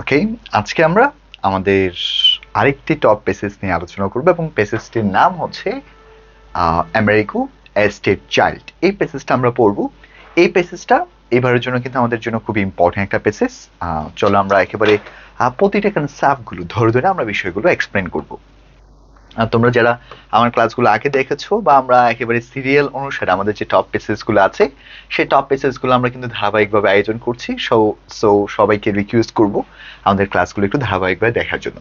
ওকে আজকে আমরা আমাদের আরেকটি টপ পেসেস নিয়ে আলোচনা করব এবং পেসেসটির নাম হচ্ছে আমেরিকু এস্টেট চাইল্ড এই পেসেসটা আমরা পড়ব। এই পেসেসটা এবারের জন্য কিন্তু আমাদের জন্য খুব ইম্পর্টেন্ট একটা পেসেস চলো আমরা একেবারে প্রতিটা কনসেপ্টগুলো ধরে ধরে আমরা বিষয়গুলো এক্সপ্লেন করব। তোমরা যারা আমার ক্লাসগুলো আগে দেখেছ বা আমরা একেবারে সিরিয়াল অনুসারে আমাদের যে টপ পেসেসগুলো আছে, সেই টপ পেসেসগুলো আমরা কিন্তু ধারাবাহিকভাবে আয়োজন করছি। সো সো সবাইকে রিকোয়েস্ট করব আমাদের ক্লাসগুলো একটু ধারাবাহিকভাবে দেখার জন্য।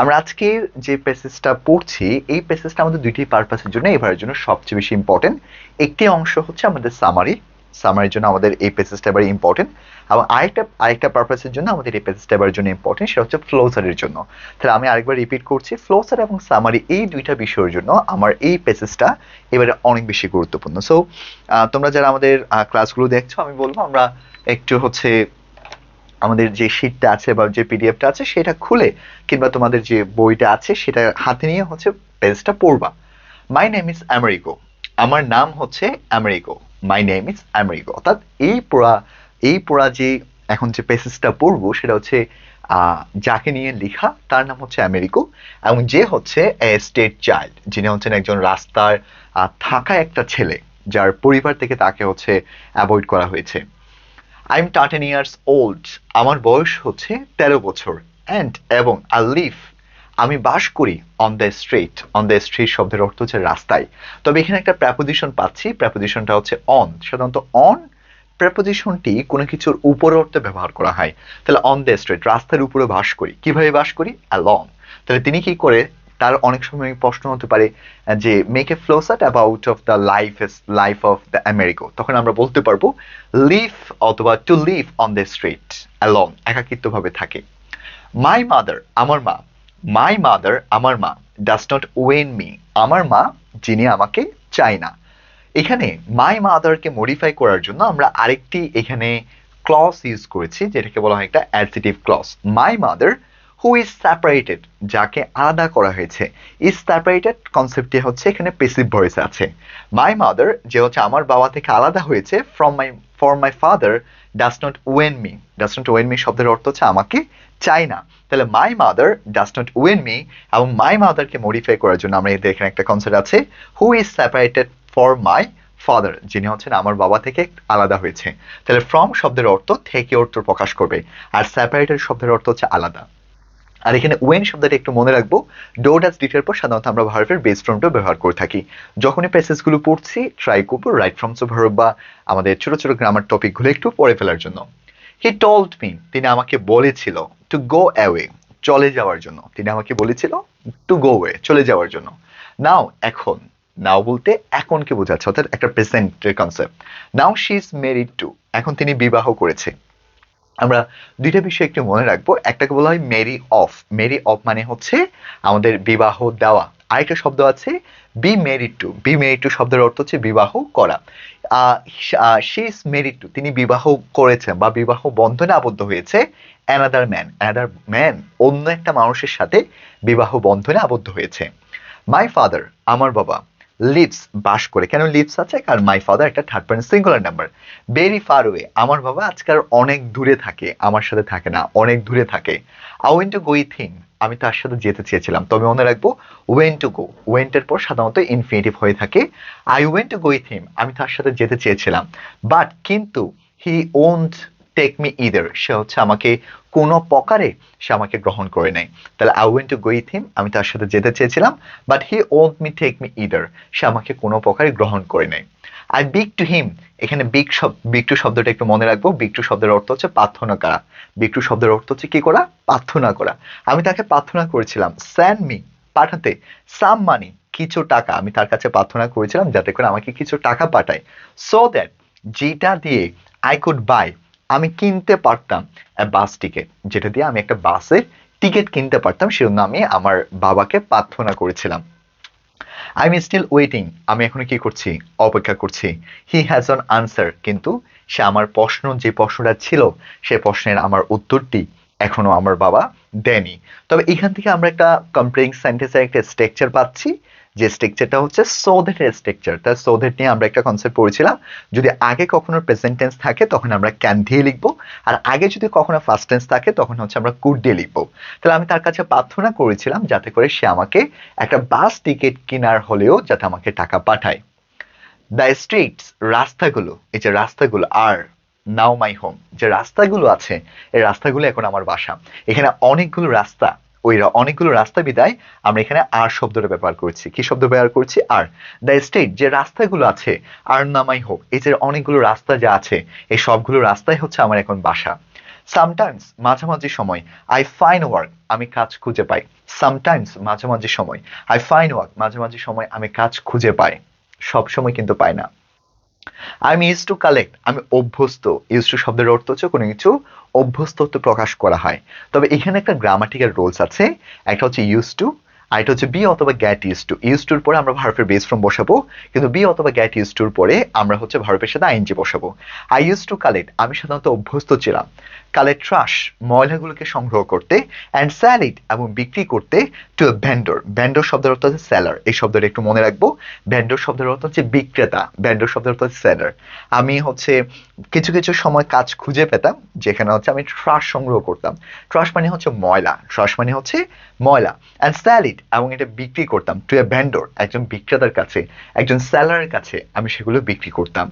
আমরা আজকে যে পেসেসটা পড়ছি, এই পেসেসটা আমাদের দুইটি পারপাসের জন্য, এবারের জন্য সবচেয়ে বেশি ইম্পর্টেন্ট একটি অংশ হচ্ছে আমাদের সামারি সামারির জন্য আমাদের এই পেসেসটা এবার ইম্পর্টেন্ট এবং আরেকটা আরেকটা পারপাসের জন্য আমাদের এই পেসেসটা এবার জন্য ইম্পর্টেন্ট সেটা হচ্ছে ফ্লোসারের জন্য। তাহলে আমি আরেকবার রিপিট করছি ফ্লোসার এবং সামারি এই দুইটা বিষয়ের জন্য আমার এই পেসেসটা এবারে অনেক বেশি গুরুত্বপূর্ণ। সো তোমরা যারা আমাদের ক্লাসগুলো দেখছ, আমি বলব আমরা একটু হচ্ছে আমাদের যে শিটটা আছে বা যে পিডিএফটা আছে সেটা খুলে কিংবা তোমাদের যে বইটা আছে সেটা হাতে নিয়ে হচ্ছে পেজটা পড়বা। মাই নেম ইজ আমেরিকো আমার নাম হচ্ছে Americo my name is Americo অর্থাৎ এই পড়া এই পড়া যে এখন যে পেসেসটা পড়ব, সেটা হচ্ছে যাকে নিয়ে লেখা, তার নাম হচ্ছে আমেরিকো এবং যে হচ্ছে স্টেট চাইল্ড যিনি হচ্ছেন একজন রাস্তার থাকা একটা ছেলে, যার পরিবার থেকে তাকে হচ্ছে অ্যাভয়েড করা হয়েছে। I am thirteen years old আমার বয়স হচ্ছে তেরো বছর। অ্যান্ড এবং আই লিভ আমি বাস করি on the street on the street শব্দের অর্থ হচ্ছে রাস্তায়। তবে এখানে একটা প্রেপোজিশন পাচ্ছি প্রেপোজিশনটা হচ্ছে অন সাধারণত অন প্রেপোজিশনটি কোনো কিছুর উপরে অর্থে ব্যবহার করা হয়। তাহলে অন দ্য স্ট্রিট রাস্তার উপরে বাস করি। কীভাবে বাস করি? অ্যালং তাহলে তিনি কি করে, তার অনেক সময় প্রশ্ন হতে পারে, যে make a ফ্লোসাট about of the life is life of the America তখন আমরা বলতে পারব লিভ অথবা to live on the street along একাকিত্বভাবে থাকে। মাই মাদার আমার মা মাই মাদার আমার মা ডাস নট ওয়েন মি আমার মা, যিনি আমাকে চায় না। এখানে মাই মাদারকে মডিফাই করার জন্য আমরা আরেকটি এখানে ক্লস ইউজ করেছি, যেটাকে বলা হয় একটা adjective clause my mother who is separated যাকে আলাদা করা হয়েছে ইজ সেপারেটেড কনসেপ্টটি হচ্ছে এখানে পেসিভ ভয়েস আছে। মাই মাদার যে হচ্ছে আমার বাবা থেকে আলাদা হয়েছে from my for my father does not want me does not want me শব্দের অর্থ হচ্ছে আমাকে চাই না তাহলে my mother does not want me এবং মাই মাদারকে মডিফাই করার জন্য আমরা এদের এখানে একটা কনসেপ্ট আছে who is separated for my father যিনি হচ্ছেন আমার বাবা থেকে আলাদা হয়েছে। তাহলে ফ্রম শব্দের অর্থ থেকে অর্থ প্রকাশ করবে, আর সেপারেটেড শব্দের অর্থ হচ্ছে আলাদা। আর এখানে ওয়েন শব্দটা একটু মনে রাখব ডো ডাস ডিটের পর সাধারণত আমরা ভার্বের বেস ফর্মটা ব্যবহার করে থাকি। যখনই প্যাসেজগুলো পড়ছি ট্রাই করব রাইট ফর্মস অফ ভার্ব বা আমাদের ছোট ছোট গ্রামার টপিকগুলো একটু পড়ে ফেলার জন্য। হি টোল্ড মি তিনি আমাকে বলেছিল টু গো অ্যাওয়ে চলে যাওয়ার জন্য। তিনি আমাকে বলেছিল টু গো ওয়ে চলে যাওয়ার জন্য। নাও এখন নাও বলতে এখনকে বোঝাচ্ছে, অর্থাৎ একটা প্রেজেন্টের concept now she is married to এখন তিনি বিবাহ করেছে। আমরা দুইটা বিষয় একটু মনে রাখব। একটাকে বলা হয় মেরি অফ মেরি অফ মানে হচ্ছে আমাদের বিবাহ দেওয়া। আরেকটা শব্দ আছে be married to be married to শব্দের অর্থ হচ্ছে বিবাহ করা। শি ইজ মেরিড টু তিনি বিবাহ করেছেন বা বিবাহ বন্ধনে আবদ্ধ হয়েছে অ্যানাদার ম্যান অ্যানাদার ম্যান অন্য একটা মানুষের সাথে বিবাহ বন্ধনে আবদ্ধ হয়েছে। মাই ফাদার আমার বাবা লিভস বাস করে। কেন লিভস আছে? কারণ মাই ফাদার একটা third person singular number very far way আমার বাবা আজকাল অনেক দূরে থাকে, আমার সাথে থাকে না, অনেক দূরে থাকে। I want to go him আমি তার সাথে যেতে চেয়েছিলাম। তবে মনে রাখব ওয়েন টু গো ওয়েন্টের পর সাধারণত ইনফিনিটিভ হয়ে থাকে। I want to go with him আমি তার সাথে যেতে চেয়েছিলাম। বাট কিন্তু he won't take me either সে হচ্ছে আমাকে কোনো প্রকারে সে আমাকে গ্রহণ করে নেয় তাহলে I want to go with him আমি তার সাথে যেতে চেয়েছিলাম but he won't me take me either সে আমাকে কোনো প্রকারে গ্রহণ করে নেয় আই বিগ টু হিম এখানে বিগ শব্দ বিগ শব্দটা একটু মনে রাখব বিগ টু শব্দের অর্থ হচ্ছে প্রার্থনা করা। বিগ শব্দের অর্থ হচ্ছে কি করা? প্রার্থনা করা। আমি তাকে প্রার্থনা করেছিলাম। স্যান্ড মি পাঠাতে। সাম মানি কিছু টাকা। আমি তার কাছে প্রার্থনা করেছিলাম যাতে করে আমাকে কিছু টাকা পাঠায়। সো দ্যাট যেটা দিয়ে আই কুড বাই আমি কিনতে পারতাম বাস টিকিট যেটা দিয়ে আমি একটা বাসের টিকিট কিনতে পারতাম, সেজন্য আমি আমার বাবাকে প্রার্থনা করেছিলাম। আই এম স্টিল ওয়েটিং আমি এখনও কি করছি? অপেক্ষা করছি। হি হ্যাজ অন আনসার কিন্তু সে আমার প্রশ্ন, যে প্রশ্নটা ছিল, সে প্রশ্নের আমার উত্তরটি এখনও আমার বাবা দেয়নি। তবে এখান থেকে আমরা একটা কমপ্লেক্স সেন্টেন্সের একটা স্ট্রাকচার পাচ্ছি। যে স্ট্রাকচারটা হচ্ছে সোধেটের স্ট্রাকচার তার সোধেট নিয়ে আমরা একটা কনসেপ্ট পড়েছিলাম। যদি আগে কখনো প্রেজেন্ট টেন্স থাকে, তখন আমরা ক্যান দিয়ে লিখব। আর আগে যদি কখনো ফার্স্ট টেন্স থাকে, তখন হচ্ছে আমরা কুড দিয়ে লিখব। তাহলে আমি তার কাছে প্রার্থনা করেছিলাম, যাতে করে সে আমাকে একটা বাস টিকিট কেনার হলেও যাতে আমাকে টাকা পাঠায়। দ্য স্ট্রিটস রাস্তাগুলো, এই যে রাস্তাগুলো আর নাও মাই হোম যে রাস্তাগুলো আছে, এই রাস্তাগুলো এখন আমার বাসা। এখানে অনেকগুলো রাস্তা। ওই অনেকগুলো রাস্তা বিদায়, আমরা এখানে আর শব্দটা ব্যবহার করছি। কি শব্দ ব্যবহার করছি? আর। দ্য স্টেট যে রাস্তাগুলো আছে, আর নামাই হোক, এই যে অনেকগুলো রাস্তা যা আছে, এই সবগুলো রাস্তাই হচ্ছে আমার এখন বাসা। সামটাইমস মাঝামাঝি সময় আই ফাইন ওয়ার্ক আমি কাজ খুঁজে পাই। সামটাইমস মাঝামাঝি সময় আই ফাইন ওয়ার্ক মাঝামাঝি সময়, আমি কাজ খুঁজে পাই। সব সময় কিন্তু পাই না। আমি ইউজ টু কালেক্ট আমি অভ্যস্ত. ইউজ টু শব্দের অর্থ হচ্ছে কোনো কিছু অভ্যস্ত হতে প্রকাশ করা হয়। তবে এখানে একটা গ্রামাটিক্যাল রোলস আছে। একটা হচ্ছে ইউজ টু আর এটা হচ্ছে বি অথবা গ্যাট ইউজ টু ইউজ টুর পরে আমরা ভার্বের বেস ফ্রম বসাবো, কিন্তু বি অথবা গ্যাট ইউজ টুর পরে আমরা হচ্ছে ভার্বের সাথে আইনজি বসাবো। আই ইউজ টু কালেক্ট আমি সাধারণত অভ্যস্ত ছিলাম। কালেক্ট ট্রাশ ময়লাগুলোকে সংগ্রহ করতে অ্যান্ড স্যালিড এবং বিক্রি করতে টু ভ্যান্ডর ভ্যান্ডর শব্দের অর্থ হচ্ছে সেলার এই শব্দটা একটু মনে রাখব। ভ্যান্ডর শব্দের অর্থ হচ্ছে বিক্রেতা। ভ্যান্ডর শব্দের অর্থ হচ্ছে সেলার আমি হচ্ছে কিছু কিছু সময় কাজ খুঁজে পেতাম, যেখানে হচ্ছে আমি ট্রাশ সংগ্রহ করতাম। ট্রাশ মানে হচ্ছে ময়লা। ট্রাশ মানে হচ্ছে ময়লা। অ্যান্ড স্যালিড এবং এটা বিক্রি করতাম টু এ ভ্যান্ডর একজন বিক্রেতার কাছে, একজন সেলারের কাছে আমি সেগুলো বিক্রি করতাম।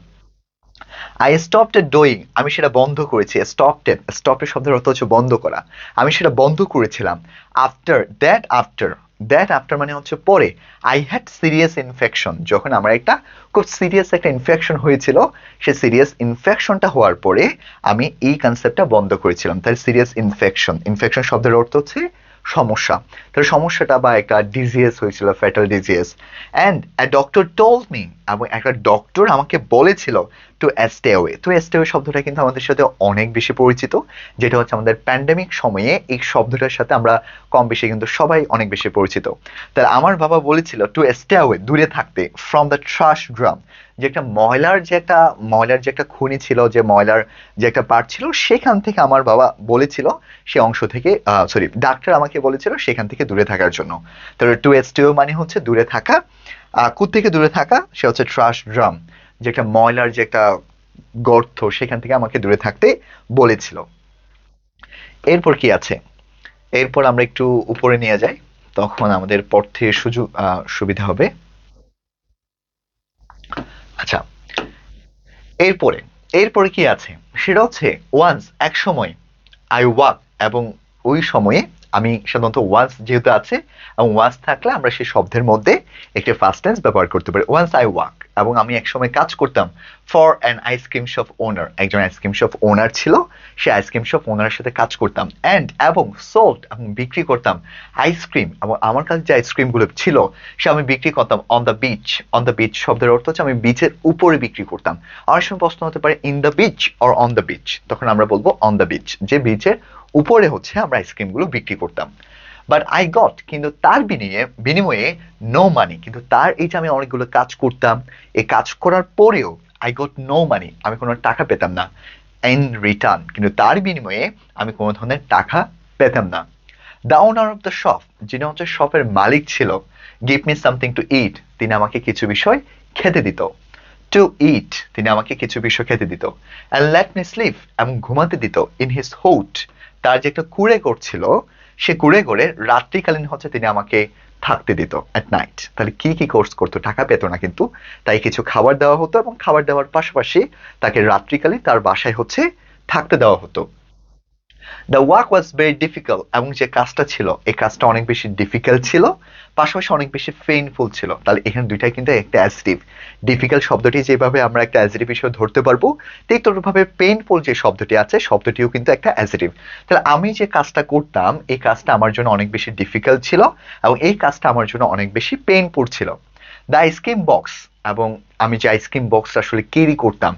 আই স্টপড ডুইং আমি সেটা বন্ধ করেছি স্টপটেড স্টপের শব্দের অর্থ হচ্ছে বন্ধ করা। আমি সেটা বন্ধ করেছিলাম after that after that after মানে হচ্ছে পরে। আই হ্যাড সিরিয়াস ইনফেকশন যখন আমার একটা খুব সিরিয়াস একটা ইনফেকশন হয়েছিল সে সিরিয়াস ইনফেকশনটা হওয়ার পরে আমি এই কনসেপ্টটা বন্ধ করেছিলাম তাই সিরিয়াস ইনফেকশন ইনফেকশন শব্দের অর্থ হচ্ছে সমস্যা। তার সমস্যাটা বা একটা ডিজিএস হয়েছিল fatal disease and doctor told me এবং একটা ডক্টর আমাকে বলেছিল to stay away to stay away শব্দটা কিন্তু আমাদের সাথে অনেক বেশি পরিচিত, যেটা হচ্ছে আমাদের প্যান্ডেমিক সময়ে এই শব্দটার সাথে আমরা কম বেশি কিন্তু সবাই অনেক বেশি পরিচিত। তাহলে আমার বাবা বলেছিল টু স্টে অ্যাওয়ে দূরে থাকতে ফ্রম দ্য ট্রাশ ড্রাম যে একটা ময়লার যে একটা, ময়লার যে একটা খুনি ছিল, যে ময়লার যে একটা পার্ট ছিল, সেখান থেকে আমার বাবা বলেছিল সে অংশ থেকে সরি ডাক্তার আমাকে বলেছিল সেখান থেকে দূরে থাকার জন্য। তাহলে টু এসটিও মানে হচ্ছে দূরে থাকা কুত থেকে দূরে থাকা, সে হচ্ছে ট্রাশ ড্রাম যে একটা ময়লার যে একটা গর্ত, সেখান থেকে আমাকে দূরে থাকতে বলেছিল। এরপর কি আছে? এরপর আমরা একটু উপরে নিয়ে যাই, তখন আমাদের পড়তে সুযোগ সুবিধা হবে। আচ্ছা এরপরে এরপরে কি আছে? সেটা হচ্ছে ওয়ান্স এক সময় আই ওয়াক এবং ওই সময়ে আমি সাধারণত ওয়ান্স যেহেতু আছে, এবং ওয়ান্স থাকলে আমরা সেই শব্দের মধ্যে একটি ফার্স্ট টেন্স ব্যবহার করতে পারি। ওয়ান্স আই ওয়াক এবং আমি এক সময় কাজ করতাম for an ice cream shop owner একজন আইসক্রিম শপ ওনার ছিল, সে আইসক্রিম শপ ওনারের সাথে কাজ করতাম। অ্যান্ড এবং সোল্ড এবং বিক্রি করতাম আইসক্রিম এবং আমার কাছে যে আইসক্রিমগুলো ছিল, সে আমি বিক্রি করতাম on the beach on the beach শব্দের অর্থ হচ্ছে আমি বিচের উপরে বিক্রি করতাম। অনেক সময় প্রশ্ন হতে পারে in the beach or on the beach তখন আমরা বলব অন দ্য বিচ যে বিচের উপরে হচ্ছে আমরা আইসক্রিমগুলো বিক্রি করতাম। বাট আই গট কিন্তু তার বিনিময়ে বিনিময়ে নো মানি কিন্তু তার এই যে আমি অনেকগুলো কাজ করতাম, এই কাজ করার পরেও আই গট নো মানি আমি কোনো টাকা পেতাম না। ইন রিটার্ন কিন্তু তার বিনিময়ে আমি কোনো ধরনের টাকা পেতাম না। The owner of the shop যিনি হচ্ছে শপের মালিক ছিল give me something to eat তিনি আমাকে কিছু বিষয় খেতে দিত। টু ইট তিনি আমাকে কিছু বিষয় খেতে দিত। অ্যান্ড লেট মি স্লিপ এবং ঘুমাতে দিত ইন হিজ হোট তার যে একটা কুড়ে করছিল সে করে করে রাত্রিকালীন হচ্ছে তিনি আমাকে থাকতে দিত অ্যাট নাইট তাহলে কি কি কোর্স করতো? টাকা পেত না কিন্তু। তাই কিছু খাবার দেওয়া হতো এবং খাবার দেওয়ার পাশাপাশি তাকে রাত্রিকালীন তার বাসায় হচ্ছে থাকতে দেওয়া হতো। The work was very difficult এবং যে কাজটা ছিল, এই কাজটা অনেক বেশি ডিফিকাল্ট ছিল, পাশাপাশি অনেক বেশি পেইনফুল ছিল। তাহলে এখানে দুইটাই কিন্তু একটা অ্যাজিটিভ ডিফিকাল্ট শব্দটি যেভাবে আমরা একটা অ্যাজিটিভ হিসেবে ধরতে পারব, ঠিক ততভাবে পেইনফুল যে শব্দটি আছে, শব্দটিও কিন্তু একটা অ্যাজিটিভ তাহলে আমি যে কাজটা করতাম, এই কাজটা আমার জন্য অনেক বেশি ডিফিকাল্ট ছিল, এবং এই কাজটা আমার জন্য অনেক বেশি পেইনফুল ছিল। দ্য আইসক্রিম বক্স এবং আমি যে আইসক্রিম বক্স আসলে ক্যারি করতাম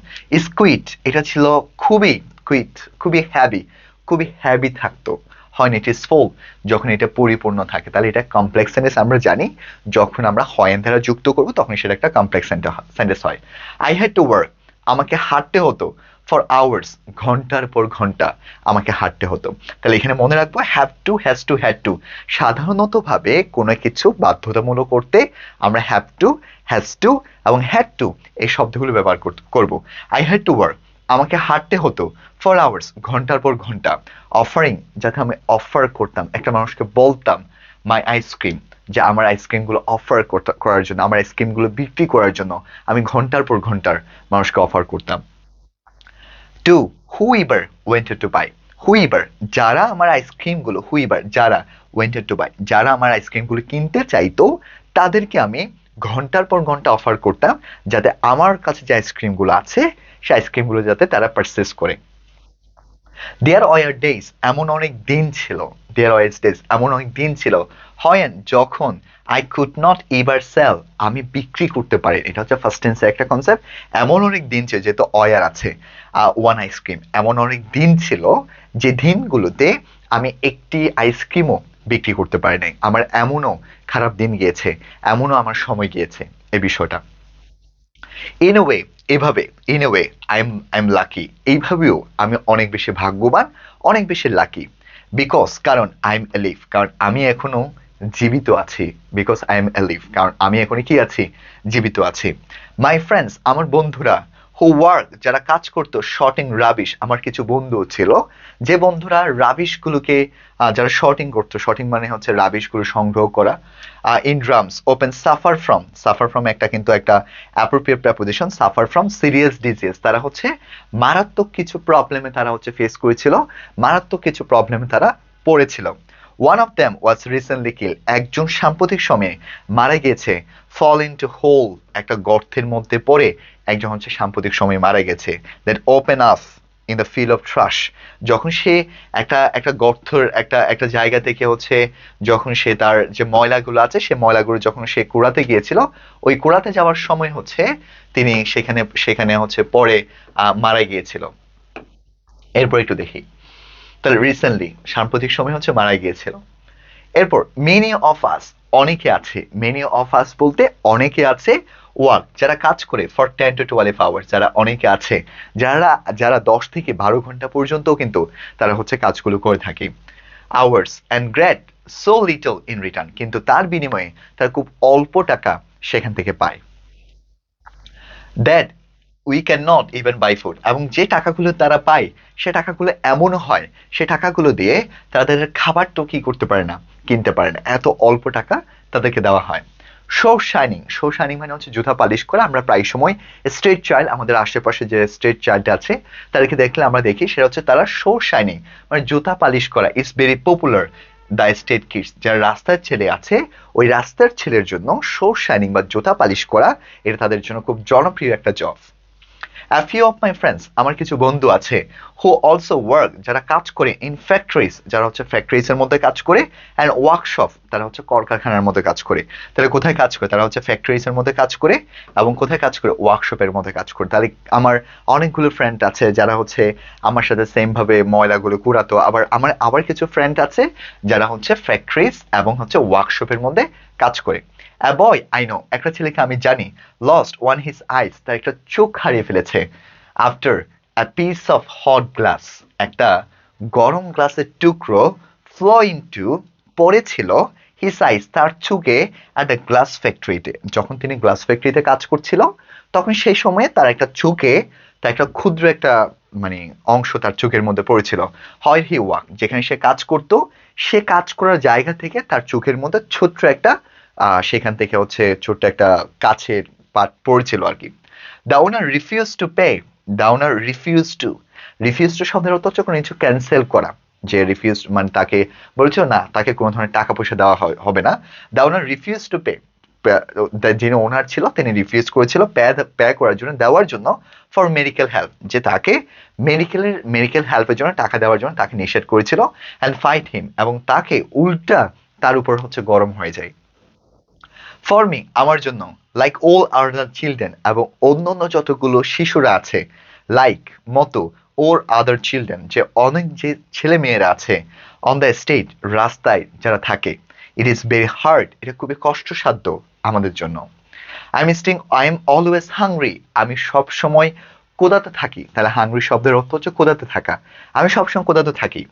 স্কুইট এটা ছিল খুবই কুইট খুবই হ্যাভি খুবই হ্যাভি থাকতো। হয় ইট ইজ ফুল যখন এটা পরিপূর্ণ থাকে। তাহলে এটা কমপ্লেক্স সেন্টেন্স আমরা জানি, যখন আমরা হয় দ্বারা যুক্ত করব, তখন সেটা একটা কমপ্লেক্স সেন্টেন্স হয় আই হ্যাড টু ওয়ার্ক আমাকে হাঁটতে হতো ফর আওয়ার্স ঘণ্টার পর ঘণ্টা আমাকে হাঁটতে হতো। তাহলে এখানে মনে রাখব have to has to had to সাধারণতভাবে কোনো কিছু বাধ্যতামূলক করতে আমরা হ্যাভ টু হ্যাজ টু এবং হ্যাড টু এই শব্দগুলো ব্যবহার করব। আই হ্যাড টু ওয়ার্ক আমাকে হাঁটতে হতো ফর আওয়ার্স ঘণ্টার পর ঘণ্টা। অফারিং যাতে আমি অফার করতাম, একটা মানুষকে বলতাম মাই আইসক্রিম যে আমার আইসক্রিমগুলো অফার করার জন্য, আমার আইসক্রিমগুলো বিক্রি করার জন্য আমি ঘণ্টার পর ঘণ্টার মানুষকে অফার করতাম। To whoever wanted to buy whoever যারা আমার আইসক্রিমগুলো হু ইবার যারা ওয়েন্টেড টু বাই যারা আমার আইসক্রিমগুলো কিনতে চাইতো, তাদেরকে আমি ঘণ্টার পর ঘণ্টা অফার করতাম, যাতে আমার কাছে যে আইসক্রিমগুলো আছে সেই আইসক্রিমগুলো যাতে তারা পারচেস করে। দেয়ার অয়ার ডেজ এমন অনেক দিন ছিল দেয়ার ওয়ার ডেজ এমন অনেক দিন ছিল হয়েন যখন I could not ever sell আমি বিক্রি করতে পারি এটা হচ্ছে ফার্স্ট টেন্সের একটা কনসেপ্ট এমন অনেক দিন ছিল যেহেতু অয়ার আছে ওয়ান আইসক্রিম এমন অনেক দিন ছিল যে দিনগুলোতে আমি একটি আইসক্রিমও বিক্রি করতে পারি নাই আমার এমনও খারাপ দিন গিয়েছে, এমনও আমার সময় গিয়েছে, এই বিষয়টা। ইন ওয়ে এভাবে in way I am I am lucky এইভাবেও আমি অনেক বেশি ভাগ্যবান, অনেক বেশি লাকি বিকজ কারণ আই এম এলিভ কারণ আমি এখনও জীবিত আছি। বিকজ আই এম এলিভ কারণ আমি এখন কি আছি? জীবিত আছি। মাই ফ্রেন্ডস আমার বন্ধুরা ওয়ার্ক যারা কাজ করতো শর্টিং রাবিশ আমার কিছু বন্ধু ছিল, যে বন্ধুরা রাবিশগুলোকে যারা শর্টিং করতো শর্টিং মানে হচ্ছে রাবিশগুলো সংগ্রহ করা in drums open suffer from suffer from একটা কিন্তু একটা appropriate preposition suffer from serious disease তারা হচ্ছে মারাত্মক কিছু প্রবলেমে তারা হচ্ছে ফেস করেছিল, মারাত্মক কিছু প্রবলেমে তারা পড়েছিল। One of them was recently kill একজন সাম্প্রতিক সময়ে মারা গেছে ফল ইন টু হোল একটা গর্তের মধ্যে পড়ে একজন হচ্ছে সাম্প্রতিক সময়ে মারা গেছে that open up in the field of trash যখন সে একটা একটা গর্থর একটা একটা জায়গা থেকে হচ্ছে যখন সে তার যে ময়লাগুলো আছে, সে ময়লাগুলো যখন সে কুড়াতে গিয়েছিল, ওই কুড়াতে যাওয়ার সময় হচ্ছে তিনি সেখানে সেখানে হচ্ছে পরে মারা গিয়েছিল। এরপর একটু দেখি। তাহলে রিসেন্টলি সাম্প্রতিক সময় হচ্ছে মারা গিয়েছিল। এরপর মেনি অফ আস অনেকে আছে মেনি অফ আস বলতে অনেকে আছে ওয়ার্ক যারা কাজ করে for ten to twelve hours যারা অনেকে আছে, যারা যারা দশ থেকে বারো ঘণ্টা পর্যন্ত কিন্তু তারা হচ্ছে কাজগুলো করে থাকে। Hours and great so little in return কিন্তু তার বিনিময়ে তার খুব অল্প টাকা সেখান থেকে পায়। That we can not even buy food এবং যে টাকাগুলো তারা পায়, সে টাকাগুলো এমনও হয়, সে টাকাগুলো দিয়ে তাদের খাবার তো কি করতে পারে না, কিনতে পারে না, এত অল্প টাকা তাদেরকে দেওয়া হয়। শো শাইনিং শো শাইনিং মানে হচ্ছে জুতা পালিশ করা। আমরা প্রায় সময় স্ট্রেট চাইল্ড আমাদের আশেপাশে যে স্ট্রেট চাইল্ড আছে, তাদেরকে দেখলে আমরা দেখি, সেটা হচ্ছে তারা শো শাইনিং মানে জুতা পালিশ করা। It's very popular the state kids যারা রাস্তার ছেলে আছে, ওই রাস্তার ছেলের জন্য শো শাইনিং বা জুতা পালিশ করা, এটা তাদের জন্য খুব জনপ্রিয় একটা job A few of my friends, আমার কিছু বন্ধু আছে হু অলসো ওয়ার্ক যারা কাজ করে ইন ফ্যাক্টরিজ যারা হচ্ছে ফ্যাক্টরিজ এর মধ্যে কাজ করে অ্যান্ড ওয়ার্কশপ তারা হচ্ছে কলকারখানার মধ্যে কাজ করে। তাহলে কোথায় কাজ করে? তারা হচ্ছে ফ্যাক্টরিজ এর মধ্যে কাজ করে, এবং কোথায় কাজ করে? ওয়ার্কশপের মধ্যে কাজ করে। তাহলে আমার অনেকগুলো ফ্রেন্ড আছে, যারা হচ্ছে আমার সাথে সেম ভাবে ময়লাগুলো কুড়াতো। আবার আমার, আবার কিছু ফ্রেন্ড আছে, যারা হচ্ছে ফ্যাক্টরিজ এবং হচ্ছে ওয়ার্কশপের মধ্যে কাজ করে। Boy, I know, একটা ছেলেকে আমি জানি, lost one his eyes, তার একটা চোখ হারিয়ে ফেলেছে, after a piece of hot glass, একটা গরম গ্লাসের টুকরো ফ্লো ইনটু পড়েছিল হিস আইস তার চোখে, at a গ্লাস ফ্যাক্টরিতে যখন তিনি গ্লাস ফ্যাক্টরিতে কাজ করছিল, তখন সেই সময়ে তার একটা চোখে, তার একটা ক্ষুদ্র একটা মানে অংশ তার চোখের মধ্যে পড়েছিল। হয় হি ওয়াক যেখানে সে কাজ করত, সে কাজ করার জায়গা থেকে তার চোখের মধ্যে ছোট্ট একটা সেখান থেকে হচ্ছে ছোট্ট একটা কাছের পাট পড়ছিল আর কি। Downer refuse to pay downer refuse to refuse to শব্দের অর্থ হচ্ছে কোনো কিছু ক্যান্সেল করা। যে রিফিউজ মানে তাকে বলছিল, না, তাকে কোনো ধরনের টাকা পয়সা দেওয়া হবে না। ডাউনার রিফিউজ টু পে যিনি ওনার ছিল, তিনি রিফিউজ করেছিল পে করার জন্য, দেওয়ার জন্য ফর মেডিকেল হেল্প যে তাকে মেডিকেলের মেডিকেল হেল্পের জন্য, টাকা দেওয়ার জন্য তাকে নিষেধ করেছিল অ্যান্ড ফাইট হিম এবং তাকে উল্টা তার উপর হচ্ছে গরম হয়ে যায়। ফর মি আমার জন্য লাইক ওল আদার চিলড্রেন এবং অন্য অন্য যতগুলো শিশুরা আছে লাইক মতো ওর আদার চিলড্রেন যে অনেক যে ছেলে মেয়েরা আছে অন দ্য স্টেট রাস্তায় যারা থাকে ইট ইজ ভেরি হার্ড এটা খুবই কষ্টসাধ্য আমাদের জন্য। I am sting I am always hungry আমি সব সময় কোদাতে থাকি, তাহলে হাংরি শব্দের অর্থ হচ্ছে কোদাতে থাকা। আমি সবসময় কোদাতে থাকি।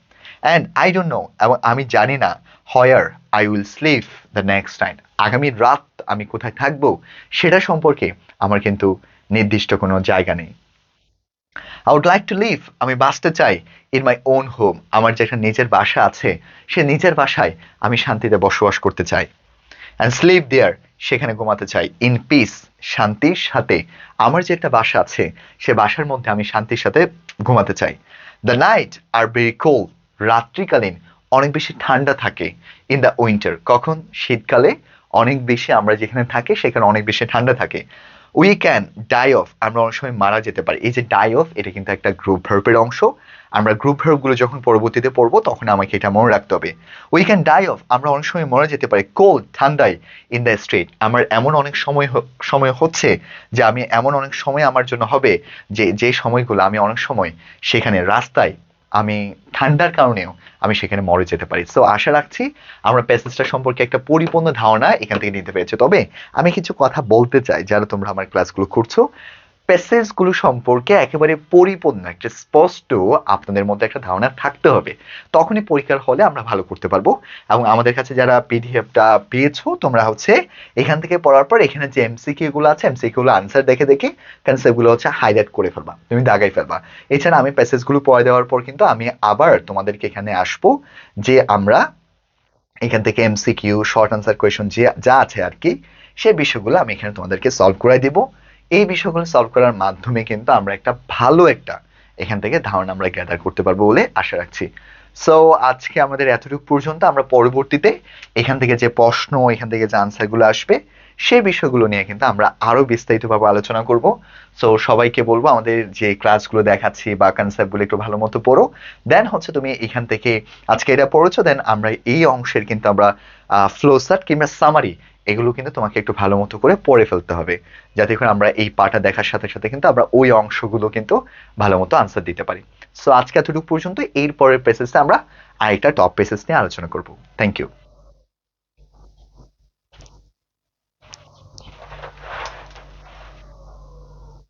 অ্যান্ড আই ডোন্ট নো এবং আমি জানি না where I will sleep the next night আগামী রাত আমি কোথায় থাকব, সেটা সম্পর্কে আমার কিন্তু নির্দিষ্ট কোনো জায়গা নেই। I would like to live আমি বাঁচতে চাই ইন মাই ওন হোম আমার যে একটা নিজের বাসা আছে, সে নিজের বাসায় আমি শান্তিতে বসবাস করতে চাই। অ্যান্ড স্লিপ দেয়ার সেখানে ঘুমাতে চাই। ইন পিস শান্তির সাথে আমার যে একটা বাসা আছে, সে বাসার মধ্যে আমি শান্তির সাথে ঘুমাতে চাই। The night are very cold রাত্রিকালীন অনেক বেশি ঠান্ডা থাকে ইন দ্য উইন্টার কখন? শীতকালে অনেক বেশি আমরা যেখানে থাকি সেখানে অনেক বেশি ঠান্ডা থাকে। উই ক্যান ডাই অফ আমরা অনেক সময় মারা যেতে পারি। এই যে ডাই অফ এটা কিন্তু একটা গ্রুপ ভার্বের অংশ। আমরা গ্রুপ ভার্বগুলো যখন পরবর্তীতে পড়ব, তখন আমাকে এটা মনে রাখতে হবে। উই ক্যান ডাই অফ আমরা অনেক সময় মরে যেতে পারি। কোল্ড ঠান্ডায় ইন দ্য স্ট্রিট আমার এমন অনেক সময় সময় হচ্ছে যে আমি এমন অনেক সময় আমার জন্য হবে যে যে সময়গুলো আমি অনেক সময় সেখানে রাস্তায় আমি ঠান্ডার কারণেও আমি সেখানে মরে যেতে পারি। সো আশা রাখছি আমরা প্যাসেজটা সম্পর্কে একটা পরিপূর্ণ ধারণা এখান থেকে নিতে পেরেছি। তবে আমি কিছু কথা বলতে চাই যারা তোমরা আমার ক্লাসগুলো করছ প্যাসেজগুলো সম্পর্কে একেবারে পরিপূর্ণ, একটা স্পষ্ট আপনাদের মধ্যে একটা ধারণা থাকতে হবে। তখনই পরীক্ষার হলে আমরা ভালো করতে পারব। এবং আমাদের কাছে যারা পিডিএফটা পেয়েছ, তোমরা হচ্ছে এখান থেকে পড়ার পর এখানে যে এমসিকিউ গুলো আছে এমসিকিউ গুলো আনসার দেখে দেখে কনসেপ্টগুলো হচ্ছে হাইলাইট করে ফেলবা, তুমি দাগাই ফেলবা। এছাড়া আমি প্যাসেজগুলো পড়ে দেওয়ার পর কিন্তু আমি আবার তোমাদেরকে এখানে আসব যে আমরা এখান থেকে এমসিকিউ শর্ট আনসার কোয়েশন যে, যা আছে আর কি সেই বিষয়গুলো আমি এখানে তোমাদেরকে সলভ করে দিব। এই বিষয়গুলো সলভ করার মাধ্যমে কিন্তু আমরা একটা ভালো একটা এখান থেকে ধারণা আমরা গ্যাদার করতে পারব বলে আশা রাখছি। সো আজকে আমাদের এতটুকু পর্যন্ত, আমরা পরবর্তীতে এখান থেকে যে প্রশ্ন, এখান থেকে যে আনসারগুলো আসবে, সেই বিষয়গুলো নিয়ে কিন্তু আমরা আরও বিস্তারিতভাবে আলোচনা করব। সো সবাইকে বলব, আমাদের যে ক্লাসগুলো দেখাচ্ছি বা কনসেপ্টগুলো একটু ভালো মতো পড়ো। দেন হচ্ছে তুমি এখান থেকে আজকে এটা পড়েছো দেন আমরা এই অংশের কিন্তু আমরা ফ্লোসাট কিংবা সামারি এগুলো কিন্তু তোমাকে একটু ভালো মতো করে পড়ে ফেলতে হবে। যাতে করে আমরা এই পাটা দেখার সাথে সাথে কিন্তু আমরা ওই অংশগুলো কিন্তু ভালো মতো আনসার দিতে পারি। সো আজকে এতটুকু পর্যন্ত এর পরের পেসেসটা আমরা আরেকটা টপ প্রেসেস নিয়ে আলোচনা করব। Thank you